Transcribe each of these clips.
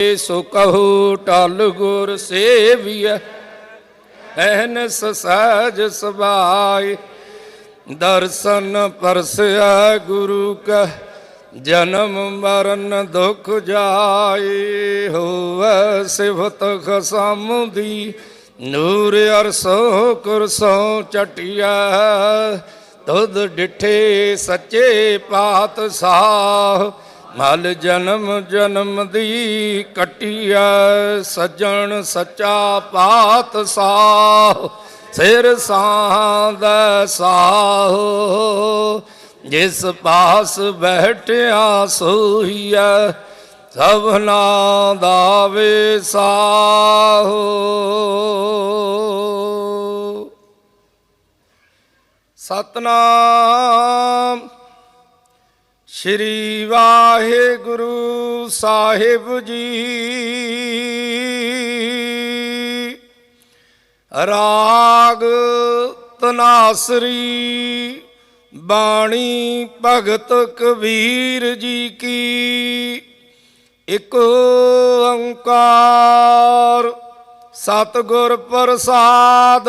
ਸੋ ਕਹੋ ਟਲ ਗੁਰ ਸੇਵੀਐ ਐਨਸ ਸਹਿਜ ਸਬਾਈ ਦਰਸ਼ਨ ਪਰਸਿਆ ਗੁਰੂ ਕਾ, ਜਨਮ ਮਰਨ ਦੁਖ ਜਾਏ। ਹੋਵੈ ਸਿਫਤ ਖਸਮ ਦੀ, ਨੂਰ ਅਰਸੋ ਕੁਰਸੋ ਚਟਿਆ ਤੁਧ ਡਿਠੇ ਸੱਚੇ ਪਾਤਸ਼ਾਹ ਮਲ ਜਨਮ ਜਨਮ ਦੀ ਕਟਿਆ, ਸੱਜਣ ਸੱਚਾ ਪਾਤ ਸਾਹ ਸਿਰ ਸਾਹ ਦਾ ਸਾਹ। ਜਿਸ ਪਾਸ ਬੈਠਿਆ ਸੋਹੀਐ, ਸਭਨਾ ਦਾ ਵਿਸਾਹੋ। ਸਤਨਾਮ। ਸ਼੍ਰੀ ਵਾਹਿਗੁਰੂ ਸਾਹਿਬ ਜੀ। ਰਾਗ ਤਨਾਸਰੀ ਬਾਣੀ ਭਗਤ ਕਬੀਰ ਜੀ ਕੀ ਇਕ ਓੰਕਾਰ ਸਤਿਗੁਰ ਪ੍ਰਸਾਦ।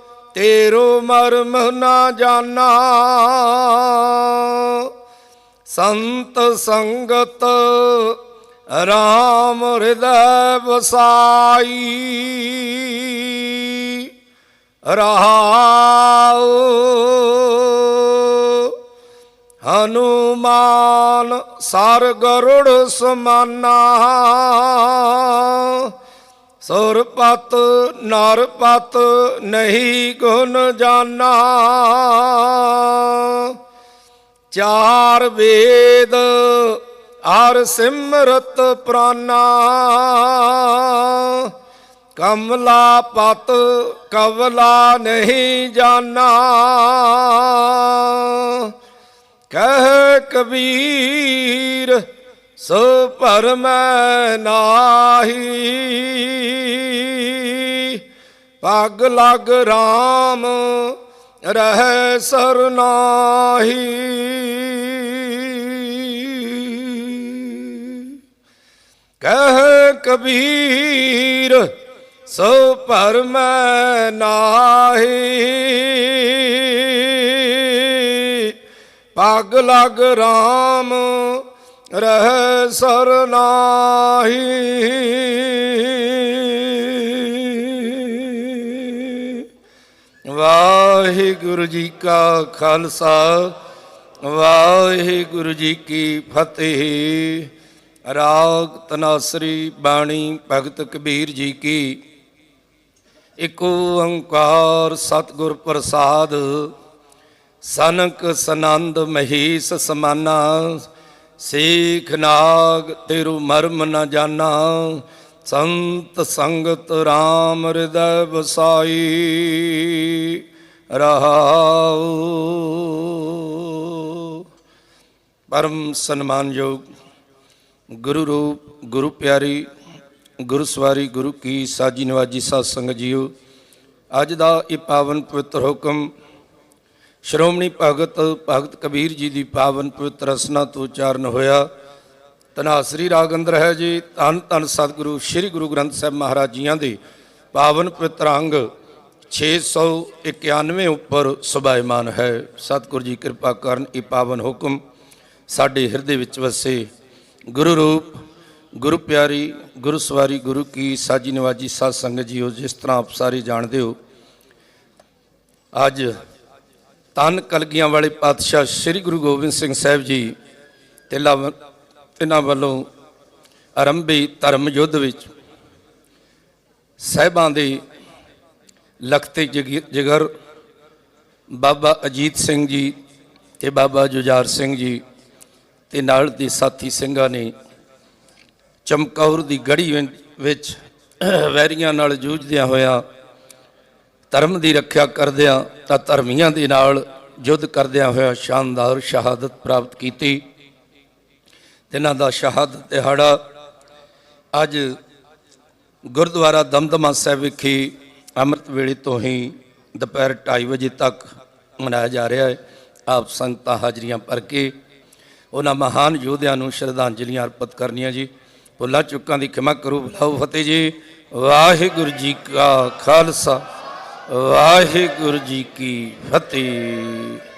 ਤੇਰੋ ਮਰਮ ਨਾ ਜਾਣਾ। ਸੰਤ ਸੰਗਤ ਰਾਮ ਹਿਰਦੈ ਵਸਾਈ। ਰਹਾਉ ਹਨੂਮਾਨ ਸਰ ਗਰੁੜ ਸਮਾਨਾ। ਸੁਰਪਤ ਨਰਪਤ ਨਹੀਂ ਗੁਣ ਜਾਣਾ ਚਾਰ ਵੇਦ ਹਰ ਸਿਮਰਤ ਪ੍ਰਾਨਾ। ਕਮਲਾ ਪਤ ਕਵਲਾ ਨਹੀਂ ਜਾਣਾ ਕਹਿ ਕਬੀਰ ਸੋ ਭਰਮੈ ਨਾਹੀ। ਪਗ ਲਗ RAM ਰਹਿ ਸਰਨਾਹੀ ਕਹਿ ਕਬੀਰ ਸੋ ਭਰਮੈ ਨਾਹੀ। ਪਗ ਲਗ RAM ਰਹਿ ਸਰਨਾਹੀ ਵਾਹਿਗੁਰੂ ਜੀ ਕਾ ਖਾਲਸਾ, ਵਾਹਿਗੁਰੂ ਜੀ ਕੀ ਫਤਿਹ। ਰਾਗ ਤਨਾਸਰੀ ਬਾਣੀ ਭਗਤ ਕਬੀਰ ਜੀ ਕੀ। ਇਕ ਓੰਕਾਰ ਸਤਿਗੁਰ ਪ੍ਰਸਾਦ, ਸਨਕ ਸਨੰਦ ਮਹੀਸ ਸਮਾਨਾ ਸੇਖ ਨਾਗ ਤੇਰੂ ਮਰਮ ਨ ਜਾਣਾ ਸੰਤ ਸੰਗਤ RAM ਹਿਰਦੈ ਵਸਾਈ ਰਹਾਉ। ਪਰਮ ਸਨਮਾਨਯੋਗ ਗੁਰੂ ਰੂਪ, ਗੁਰੂ ਪਿਆਰੀ, ਗੁਰੂ ਸਵਾਰੀ, ਗੁਰੂ ਕੀ ਸਾਜੀ ਨਵਾਜੀ ਸਾਧ ਸੰਗਤ ਜੀਓ, ਅੱਜ ਦਾ ਇਹ ਪਾਵਨ ਪਵਿੱਤਰ ਹੁਕਮ ਸ਼੍ਰੋਮਣੀ ਭਗਤ ਭਗਤ ਕਬੀਰ ਜੀ ਦੀ ਪਾਵਨ ਪਵਿੱਤਰ ਰਸਨਾ ਤੋਂ ਉਚਾਰਨ ਹੋਇਆ। ਤਨਾਸਰੀ ਰਾਗ ਅੰਦਰ ਹੈ ਜੀ, ਧੰਨ ਧੰਨ ਸਤਿਗੁਰੂ ਸ੍ਰੀ ਗੁਰੂ ਗ੍ਰੰਥ ਸਾਹਿਬ ਮਹਾਰਾਜ ਜੀਆਂ ਦੇ ਪਾਵਨ ਪਵਿੱਤਰ ਅੰਗ 691 ਉੱਪਰ ਸੁਭਾਇਮਾਨ ਹੈ। ਸਤਿਗੁਰੂ ਜੀ ਕਿਰਪਾ ਕਰਨ ਇਹ ਪਾਵਨ ਹੁਕਮ ਸਾਡੇ ਹਿਰਦੇ ਵਿੱਚ ਵਸੇ। ਗੁਰੂ ਰੂਪ, ਗੁਰੂ ਪਿਆਰੀ, ਗੁਰੂ ਸਵਾਰੀ, ਗੁਰੂ ਕੀ ਸਾਜੀ ਨਿਵਾਜੀ ਸਾਧ ਸੰਗਤ ਜੀਓ, ਜਿਸ ਤਰ੍ਹਾਂ ਆਪ ਸਾਰੇ ਜਾਣਦੇ ਹੋ। ਅੱਜ ਤਨ ਕਲਗੀਆਂ ਵਾਲੇ ਪਾਤਸ਼ਾਹ ਸ੍ਰੀ ਗੁਰੂ ਗੋਬਿੰਦ ਸਿੰਘ ਸਾਹਿਬ ਜੀ ਤਿਲਾ ਇਹਨਾਂ ਵੱਲੋਂ ਆਰੰਭੀ ਧਰਮ ਯੁੱਧ ਵਿੱਚ ਸਹਿਬਾਂ ਦੇ ਲਖਤੇ ਜਗੀ- ਜਿਗਰ, ਬਾਬਾ ਅਜੀਤ ਸਿੰਘ ਜੀ ਤੇ ਬਾਬਾ ਜੁਝਾਰ ਸਿੰਘ ਜੀ ਤੇ ਨਾਲ ਦੇ ਸਾਥੀ ਸਿੰਘਾਂ ਨੇ ਚਮਕੌਰ ਦੀ ਗੜੀ ਵਿੰ- ਵਿੱਚ ਵੈਰੀਆਂ ਨਾਲ ਜੂਝਦਿਆਂ ਹੋਇਆ ਧਰਮ ਦੀ ਰੱਖਿਆ ਕਰਦਿਆਂ ਤਾਂ ਧਰਮੀਆਂ ਦੇ ਨਾਲ ਯੁੱਧ ਕਰਦਿਆਂ ਹੋਇਆ ਸ਼ਾਨਦਾਰ ਸ਼ਹਾਦਤ ਪ੍ਰਾਪਤ ਕੀਤੀ। ਤਿਨਾਂ ਦਾ ਸ਼ਹਾਦਤ ਦਿਹਾੜਾ ਅੱਜ ਗੁਰਦੁਆਰਾ ਦਮਦਮਾ ਸਾਹਿਬ ਵਿਖੇ ਅੰਮ੍ਰਿਤ ਵੇਲੇ ਤੋਂ ਹੀ ਦੁਪਹਿਰ 2:30 ਵਜੇ ਤੱਕ ਮਨਾਇਆ ਜਾ ਰਿਹਾ ਹੈ। ਆਪ ਸੰਗਤਾਂ ਹਾਜ਼ਰੀਆਂ ਭਰ ਕੇ ਉਹਨਾਂ ਮਹਾਨ ਯੋਧਿਆਂ ਨੂੰ ਸ਼ਰਧਾਂਜਲੀਆਂ ਅਰਪਿਤ ਕਰਨੀਆਂ ਜੀ। ਭੁੱਲਾਂ ਚੁੱਕਾਂ ਦੀ ਖਿਮਾ ਕਰੋ, ਬਲਾਓ ਫਤਿਹ ਜੀ। ਵਾਹਿਗੁਰੂ ਜੀ ਕਾ ਖਾਲਸਾ। ਵਾਹਿਗੁਰੂ ਜੀ ਕੀ ਫਤਿਹ।